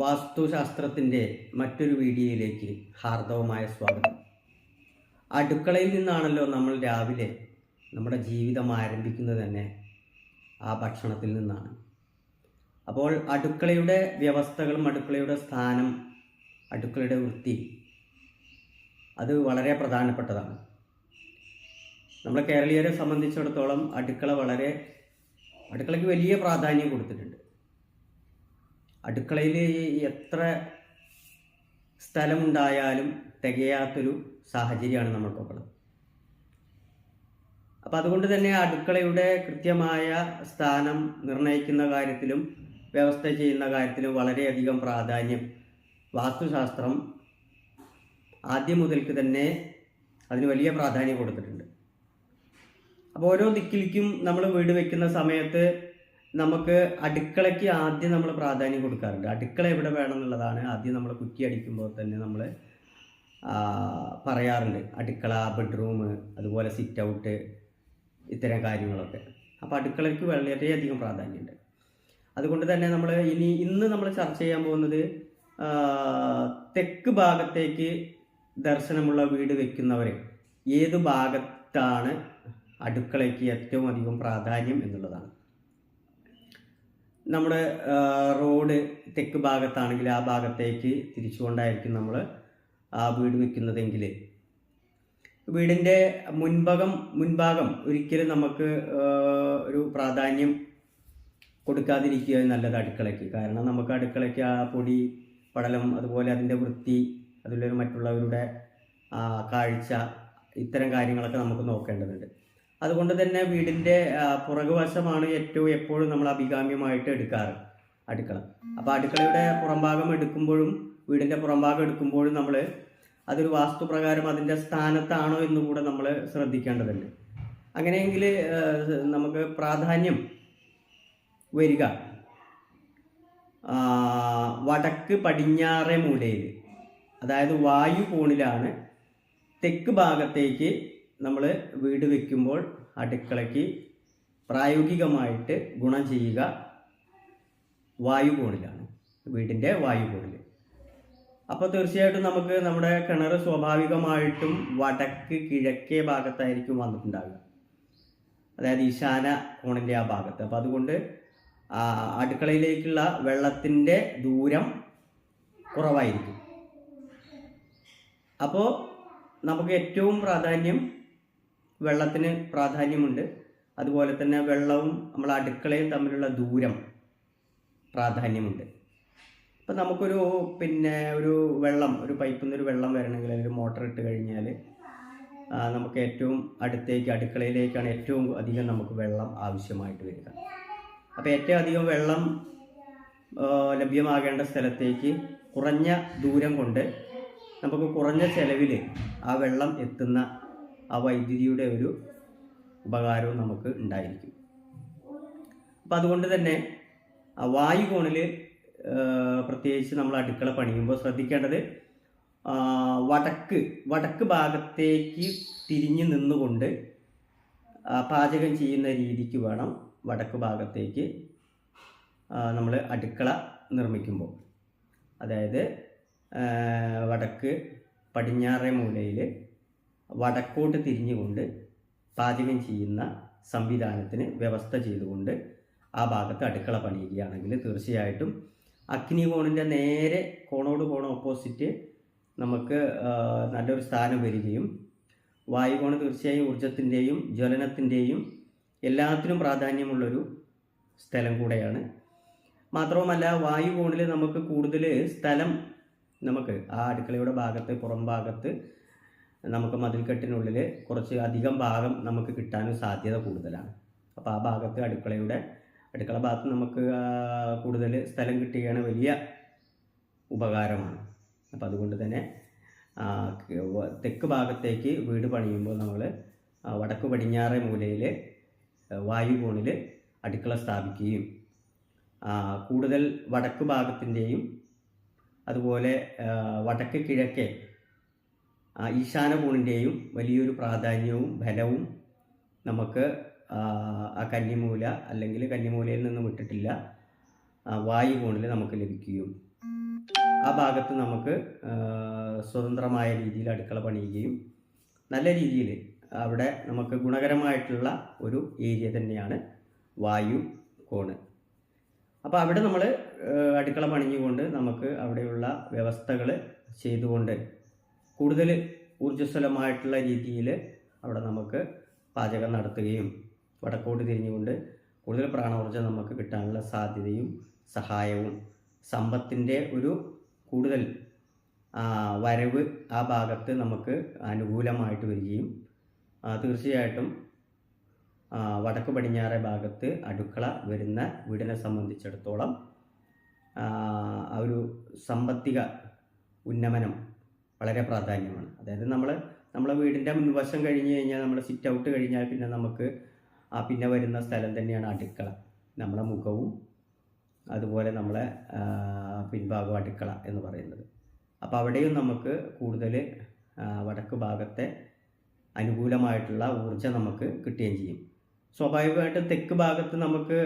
വാസ്തുശാസ്ത്രത്തിന്റെ മറ്റൊരു വീഡിയോയിലേക്ക് ഹാർദവമായ സ്വാഗതം. അടുക്കളയിൽ നിന്നാണല്ലോ നമ്മൾ രാവിലെ നമ്മുടെ ജീവിതം ആരംഭിക്കുന്നത് തന്നെ ആ ഭക്ഷണത്തിൽ നിന്നാണ്. അപ്പോൾ അടുക്കളയുടെ വ്യവസ്ഥകളും അടുക്കളയുടെ സ്ഥാനം അടുക്കളയുടെ വൃത്തി അത് വളരെ പ്രധാനപ്പെട്ടതാണ്. നമ്മളെ കേരളീയരെ സംബന്ധിച്ചിടത്തോളം അടുക്കള വളരെ അടുക്കളയ്ക്ക് വലിയ പ്രാധാന്യം കൊടുത്തിട്ടുണ്ട്. അടുക്കളയിൽ എത്ര സ്ഥലമുണ്ടായാലും തികയാത്തൊരു സാഹചര്യമാണ് നമ്മൾക്കൊക്കെ അപ്പോൾ അപ്പം അതുകൊണ്ട് തന്നെ അടുക്കളയുടെ കൃത്യമായ സ്ഥാനം നിർണയിക്കുന്ന കാര്യത്തിലും വ്യവസ്ഥ ചെയ്യുന്ന കാര്യത്തിലും വളരെയധികം പ്രാധാന്യം. വാസ്തുശാസ്ത്രം ആദ്യം മുതൽക്ക് തന്നെ അതിന് വലിയ പ്രാധാന്യം കൊടുത്തിട്ടുണ്ട്. അപ്പോൾ ഓരോ ദിക്കിലേക്കും നമ്മൾ വീട് വയ്ക്കുന്ന സമയത്ത് നമുക്ക് അടുക്കളയ്ക്ക് ആദ്യം നമ്മൾ പ്രാധാന്യം കൊടുക്കാറുണ്ട്. അടുക്കള എവിടെ വേണം എന്നുള്ളതാണ് ആദ്യം നമ്മൾ കുറ്റി അടിക്കുമ്പോൾ തന്നെ നമ്മൾ പറയാറുണ്ട്. അടുക്കള ബെഡ്റൂം അതുപോലെ സിറ്റ് ഔട്ട് ഇത്തരം കാര്യങ്ങളൊക്കെ. അപ്പോൾ അടുക്കളയ്ക്ക് വളരെയധികം പ്രാധാന്യമുണ്ട്. അതുകൊണ്ട് തന്നെ നമ്മൾ ഇനി ഇന്ന് നമ്മൾ ചർച്ച ചെയ്യാൻ പോകുന്നത് തെക്ക് ഭാഗത്തേക്ക് ദർശനമുള്ള വീട് വെക്കുന്നവർ ഏത് ഭാഗത്താണ് അടുക്കളയ്ക്ക് ഏറ്റവും അധികം പ്രാധാന്യം എന്നുള്ളതാണ്. നമ്മുടെ റോഡ് തെക്ക് ഭാഗത്താണെങ്കിൽ ആ ഭാഗത്തേക്ക് തിരിച്ചുകൊണ്ടായിരിക്കും നമ്മൾ ആ വീട് വെക്കുന്നതെങ്കിൽ വീടിന്റെ മുൻഭാഗം മുൻഭാഗം ഒരിക്കലും നമുക്ക് ഒരു പ്രാധാന്യം കൊടുക്കാതിരിക്കുക നല്ലത് അടുക്കളയ്ക്ക്. കാരണം നമുക്ക് അടുക്കളയ്ക്ക് ആ പൊടി പടലം അതുപോലെ അതിന്റെ വൃത്തി അതുപോലെ മറ്റുള്ളവരുടെ കാഴ്ച ഇത്തരം കാര്യങ്ങളൊക്കെ നമുക്ക് നോക്കേണ്ടതുണ്ട്. അതുകൊണ്ട് തന്നെ വീടിന്റെ പുറകുവശമാണ് ഏറ്റവും എപ്പോഴും നമ്മൾ അഭികാമ്യമായിട്ട് എടുക്കാറ് അടുക്കള. അപ്പോൾ അടുക്കളയുടെ പുറംഭാഗം എടുക്കുമ്പോഴും വീടിന്റെ പുറംഭാഗം എടുക്കുമ്പോഴും നമ്മൾ അതൊരു വാസ്തുപ്രകാരം അതിന്റെ സ്ഥാനത്താണോ എന്ന് കൂടെ നമ്മൾ ശ്രദ്ധിക്കേണ്ടതുണ്ട്. അങ്ങനെയെങ്കിൽ നമുക്ക് പ്രാധാന്യം വരിക. വടക്ക് പടിഞ്ഞാറേ മൂലയിൽ അതായത് വായു കോണിലാണ് തെക്ക് ഭാഗത്തേക്ക് നമ്മൾ വീട് വെക്കുമ്പോൾ അടുക്കളയ്ക്ക് പ്രായോഗികമായിട്ട് ഗുണം ചെയ്യുക വായു കോണിലാണ് വീടിന്റെ വായു കോണിൽ അപ്പോൾ തീർച്ചയായിട്ടും നമുക്ക് നമ്മുടെ കിണർ സ്വാഭാവികമായിട്ടും വടക്ക് കിഴക്കേ ഭാഗത്തായിരിക്കും വന്നിട്ടുണ്ടാവുക. അതായത് ഈശാന കോണിന്റെ ആ ഭാഗത്ത്. അപ്പോൾ അതുകൊണ്ട് അടുക്കളയിലേക്കുള്ള വെള്ളത്തിന്റെ ദൂരം കുറവായിരിക്കും. അപ്പോൾ നമുക്ക് ഏറ്റവും പ്രാധാന്യം വെള്ളത്തിന് പ്രാധാന്യമുണ്ട്. അതുപോലെ തന്നെ വെള്ളവും നമ്മൾ അടുക്കളയും തമ്മിലുള്ള ദൂരം പ്രാധാന്യമുണ്ട്. ഇപ്പം നമുക്കൊരു പിന്നെ ഒരു വെള്ളം ഒരു പൈപ്പിൽ നിന്നൊരു വെള്ളം വരണമെങ്കിൽ ഒരു മോട്ടർ ഇട്ട് കഴിഞ്ഞാൽ നമുക്ക് ഏറ്റവും അടുത്തേക്ക് അടുക്കളയിലേക്കാണ് ഏറ്റവും അധികം നമുക്ക് വെള്ളം ആവശ്യമായിട്ട് വരിക. അപ്പോൾ ഏറ്റവും അധികം വെള്ളം ലഭ്യമാകേണ്ട സ്ഥലത്തേക്ക് കുറഞ്ഞ ദൂരം കൊണ്ട് നമുക്ക് കുറഞ്ഞ ചെലവിൽ ആ വെള്ളം എത്തുന്ന ആ വൈദ്യുതിയുടെ ഒരു ഉപകാരവും നമുക്ക് ഉണ്ടായിരിക്കും. അപ്പം അതുകൊണ്ട് തന്നെ വായുകോണിൽ വായു കോണിൽ പ്രത്യേകിച്ച് നമ്മൾ അടുക്കള പണിയുമ്പോൾ ശ്രദ്ധിക്കേണ്ടത് വടക്ക് വടക്ക് ഭാഗത്തേക്ക് തിരിഞ്ഞു നിന്നുകൊണ്ട് പാചകം ചെയ്യുന്ന രീതിക്ക് വേണം വടക്ക് ഭാഗത്തേക്ക് നമ്മൾ അടുക്കള നിർമ്മിക്കുമ്പോൾ. അതായത് വടക്ക് പടിഞ്ഞാറേ മൂലയിൽ വടക്കോട്ട് തിരിഞ്ഞുകൊണ്ട് പാചകം ചെയ്യുന്ന സംവിധാനത്തിന് വ്യവസ്ഥ ചെയ്തുകൊണ്ട് ആ ഭാഗത്ത് അടുക്കള പണിയുകയാണെങ്കിൽ തീർച്ചയായിട്ടും അഗ്നികോണിന്റെ നേരെ കോണോട് കോണം ഓപ്പോസിറ്റ് നമുക്ക് നല്ലൊരു സ്ഥാനം വരികയും വായുകോണ് തീർച്ചയായും ഊർജത്തിന്റെയും ജ്വലനത്തിന്റെയും എല്ലാത്തിനും പ്രാധാന്യമുള്ളൊരു സ്ഥലം കൂടെയാണ്. മാത്രവുമല്ല വായുകോണിൽ നമുക്ക് കൂടുതൽ സ്ഥലം നമുക്ക് ആ അടുക്കളയുടെ ഭാഗത്ത് പുറം ഭാഗത്ത് നമുക്ക് മതിൽക്കെട്ടിനുള്ളിൽ കുറച്ച് അധികം ഭാഗം നമുക്ക് കിട്ടാനും സാധ്യത കൂടുതലാണ്. അപ്പോൾ ആ ഭാഗത്ത് അടുക്കളയുടെ അടുക്കള ഭാഗത്ത് നമുക്ക് കൂടുതൽ സ്ഥലം കിട്ടുകയാണ് വലിയ ഉപകാരമാണ്. അപ്പോൾ അതുകൊണ്ട് തന്നെ തെക്ക് ഭാഗത്തേക്ക് വീട് പണിയുമ്പോൾ നമ്മൾ വടക്ക് പടിഞ്ഞാറ് മൂലയിൽ വായു കോണിൽ അടുക്കള സ്ഥാപിക്കുകയും കൂടുതൽ വടക്ക് ഭാഗത്തിന്റെയും അതുപോലെ വടക്ക് കിഴക്കേ ആ, ഈശാന കോണിന്റെയും വലിയൊരു പ്രാധാന്യവും ബലവും നമുക്ക് ആ, കന്നിമൂല അല്ലെങ്കിൽ കന്നിമൂലയിൽ നിന്ന് വിട്ടിട്ടില്ല. ആ, വായു കോണിൽ നമുക്ക് ലഭിക്കുകയും ആ ഭാഗത്ത് നമുക്ക് സ്വതന്ത്രമായ രീതിയിൽ അടുക്കള പണിയുകയും നല്ല രീതിയിൽ അവിടെ നമുക്ക് ഗുണകരമായിട്ടുള്ള ഒരു ഏരിയ തന്നെയാണ് വായു കോണ്. അപ്പോൾ അവിടെ നമ്മൾ അടുക്കള പണിഞ്ഞുകൊണ്ട് നമുക്ക് അവിടെയുള്ള വ്യവസ്ഥകൾ ചെയ്തുകൊണ്ട് കൂടുതൽ ഊർജസ്വലമായിട്ടുള്ള രീതിയിൽ അവിടെ നമുക്ക് പാചകം നടത്തുകയും വടക്കോട്ട് തിരിഞ്ഞുകൊണ്ട് കൂടുതൽ പ്രാണോർജം നമുക്ക് കിട്ടാനുള്ള സാധ്യതയും സഹായവും സമ്പത്തിന്റെ ഒരു കൂടുതൽ വരവ് ആ ഭാഗത്ത് നമുക്ക് അനുകൂലമായിട്ട് വരികയും തീർച്ചയായിട്ടും വടക്ക് പടിഞ്ഞാറേ ഭാഗത്ത് അടുക്കള വരുന്ന വീടിനെ സംബന്ധിച്ചിടത്തോളം ഒരു സാമ്പത്തിക ഉന്നമനം വളരെ പ്രാധാന്യമാണ്. അതായത് നമ്മൾ നമ്മളെ വീടിന്റെ മുൻവശം കഴിഞ്ഞ് കഴിഞ്ഞാൽ നമ്മൾ സിറ്റ് ഔട്ട് കഴിഞ്ഞാൽ പിന്നെ നമുക്ക് ആ പിന്നെ വരുന്ന സ്ഥലം തന്നെയാണ് അടുക്കള. നമ്മളെ മുഖവും അതുപോലെ നമ്മളെ പിൻഭാഗവും പിൻഭാഗം അടുക്കള എന്ന് പറയുന്നത്. അപ്പോൾ അവിടെയും നമുക്ക് കൂടുതൽ വടക്ക് ഭാഗത്തെ അനുകൂലമായിട്ടുള്ള ഊർജം നമുക്ക് കിട്ടുകയും ചെയ്യും. സ്വാഭാവികമായിട്ടും തെക്ക് ഭാഗത്ത് നമുക്ക്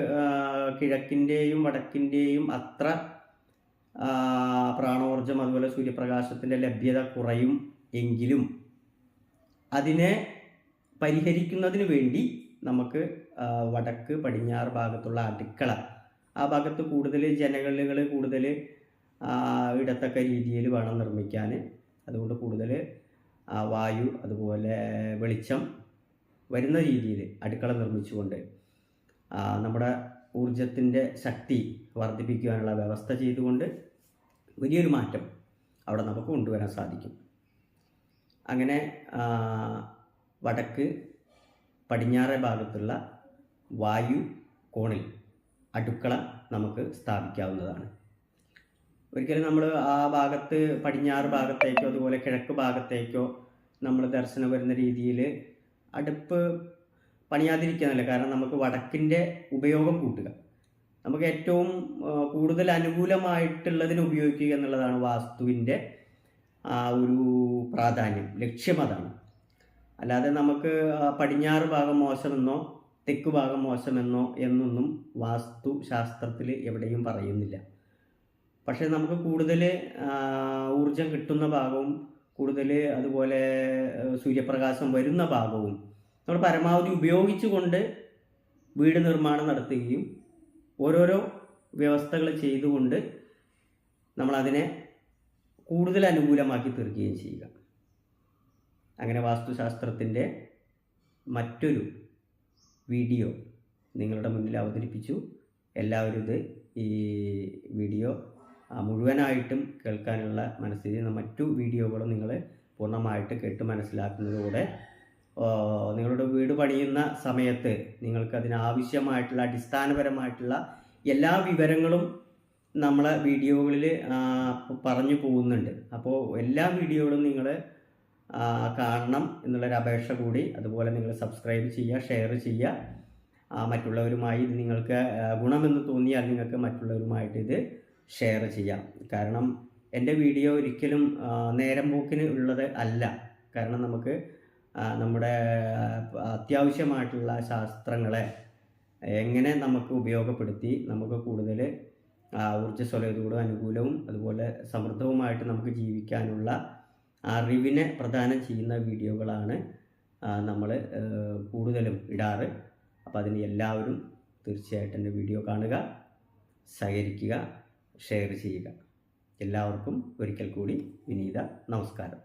കിഴക്കിന്റെയും വടക്കിന്റെയും അത്ര ആ, പ്രാണോർജം അതുപോലെ സൂര്യപ്രകാശത്തിന്റെ ലഭ്യത കുറയും എങ്കിലും അതിനെ പരിഹരിക്കുന്നതിന് വേണ്ടി നമുക്ക് വടക്ക് പടിഞ്ഞാറ് ഭാഗത്തുള്ള അടുക്കള ആ ഭാഗത്ത് കൂടുതൽ ജനലുകൾ കൂടുതൽ ഇടത്തക്ക രീതിയിൽ വേണം നിർമ്മിക്കാൻ അതുകൊണ്ട് കൂടുതൽ വായു അതുപോലെ വെളിച്ചം വരുന്ന രീതിയിൽ അടുക്കള നിർമ്മിച്ചുകൊണ്ട് നമ്മുടെ ഊർജത്തിന്റെ ശക്തി വർദ്ധിപ്പിക്കുവാനുള്ള വ്യവസ്ഥ ചെയ്തുകൊണ്ട് വലിയൊരു മാറ്റം അവിടെ നമുക്ക് കൊണ്ടുവരാൻ സാധിക്കും. അങ്ങനെ വടക്ക് പടിഞ്ഞാറേ ഭാഗത്തുള്ള വായു കോണിൽ അടുക്കള നമുക്ക് സ്ഥാപിക്കാവുന്നതാണ്. ഒരിക്കലും നമ്മൾ ആ ഭാഗത്ത് പടിഞ്ഞാറ് ഭാഗത്തേക്കോ അതുപോലെ കിഴക്ക് ഭാഗത്തേക്കോ നമ്മൾ ദർശനം വരുന്ന രീതിയിൽ അടുപ്പ് പണിയാതിരിക്കാനല്ല. കാരണം നമുക്ക് വടക്കിന്റെ ഉപയോഗം കൂട്ടുക. നമുക്ക് ഏറ്റവും കൂടുതൽ അനുകൂലമായിട്ടുള്ളതിന് ഉപയോഗിക്കുക എന്നുള്ളതാണ് വാസ്തുവിന്റെ ആ ഒരു പ്രാധാന്യം ലക്ഷ്യം അതാണ്. അല്ലാതെ നമുക്ക് പടിഞ്ഞാറ് ഭാഗം മോശമെന്നോ തെക്ക് ഭാഗം മോശമെന്നോ എന്നൊന്നും വാസ്തു ശാസ്ത്രത്തിൽ എവിടെയും പറയുന്നില്ല. പക്ഷേ നമുക്ക് കൂടുതൽ ഊർജം കിട്ടുന്ന ഭാഗവും കൂടുതൽ അതുപോലെ സൂര്യപ്രകാശം വരുന്ന ഭാഗവും നമ്മൾ പരമാവധി ഉപയോഗിച്ചുകൊണ്ട് വീട് നിർമ്മാണം നടത്തുകയും ഓരോരോ വ്യവസ്ഥകൾ ചെയ്തുകൊണ്ട് നമ്മളതിനെ കൂടുതൽ അനുകൂലമാക്കി തീർക്കുകയും ചെയ്യുക. അങ്ങനെ വാസ്തുശാസ്ത്രത്തിന്റെ മറ്റൊരു വീഡിയോ നിങ്ങളുടെ മുന്നിൽ അവതരിപ്പിച്ചു. എല്ലാവരും ഇത് ഈ വീഡിയോ മുഴുവനായിട്ടും കേൾക്കാനുള്ള മനസ്സിൽ മറ്റു വീഡിയോകളും നിങ്ങൾ പൂർണമായിട്ട് കേട്ട് മനസ്സിലാക്കുന്നതിലൂടെ നിങ്ങളുടെ വീട് പണിയുന്ന സമയത്ത് നിങ്ങൾക്ക് അതിനാവശ്യമായിട്ടുള്ള അടിസ്ഥാനപരമായിട്ടുള്ള എല്ലാ വിവരങ്ങളും നമ്മളെ വീഡിയോകളിൽ പറഞ്ഞു പോകുന്നുണ്ട്. അപ്പോൾ എല്ലാ വീഡിയോകളും നിങ്ങൾ കാണണം എന്നുള്ളൊരു അപേക്ഷ കൂടി അതുപോലെ നിങ്ങൾ സബ്സ്ക്രൈബ് ചെയ്യുക ഷെയർ ചെയ്യുക. മറ്റുള്ളവരുമായി ഇത് നിങ്ങൾക്ക് ഗുണമെന്ന് തോന്നിയാൽ നിങ്ങൾക്ക് മറ്റുള്ളവരുമായിട്ട് ഇത് ഷെയർ ചെയ്യാം. കാരണം എന്റെ വീഡിയോ ഒരിക്കലും നേരം പോക്കിന് ഉള്ളത് അല്ല. കാരണം നമുക്ക് നമ്മുടെ അത്യാവശ്യമായിട്ടുള്ള ശാസ്ത്രങ്ങളെ എങ്ങനെ നമുക്ക് ഉപയോഗപ്പെടുത്തി നമുക്ക് കൂടുതൽ ഊർജസ്വലതയോടും അനുകൂലവും അതുപോലെ സമൃദ്ധവുമായിട്ട് നമുക്ക് ജീവിക്കാനുള്ള അറിവിനെ പ്രദാനം ചെയ്യുന്ന വീഡിയോകളാണ് നമ്മൾ കൂടുതലും ഇടാറ്. അപ്പോൾ അതിന് എല്ലാവരും തീർച്ചയായിട്ടും എന്റെ വീഡിയോ കാണുക സഹകരിക്കുക ഷെയർ ചെയ്യുക. എല്ലാവർക്കും ഒരിക്കൽ കൂടി വിനീത നമസ്കാരം.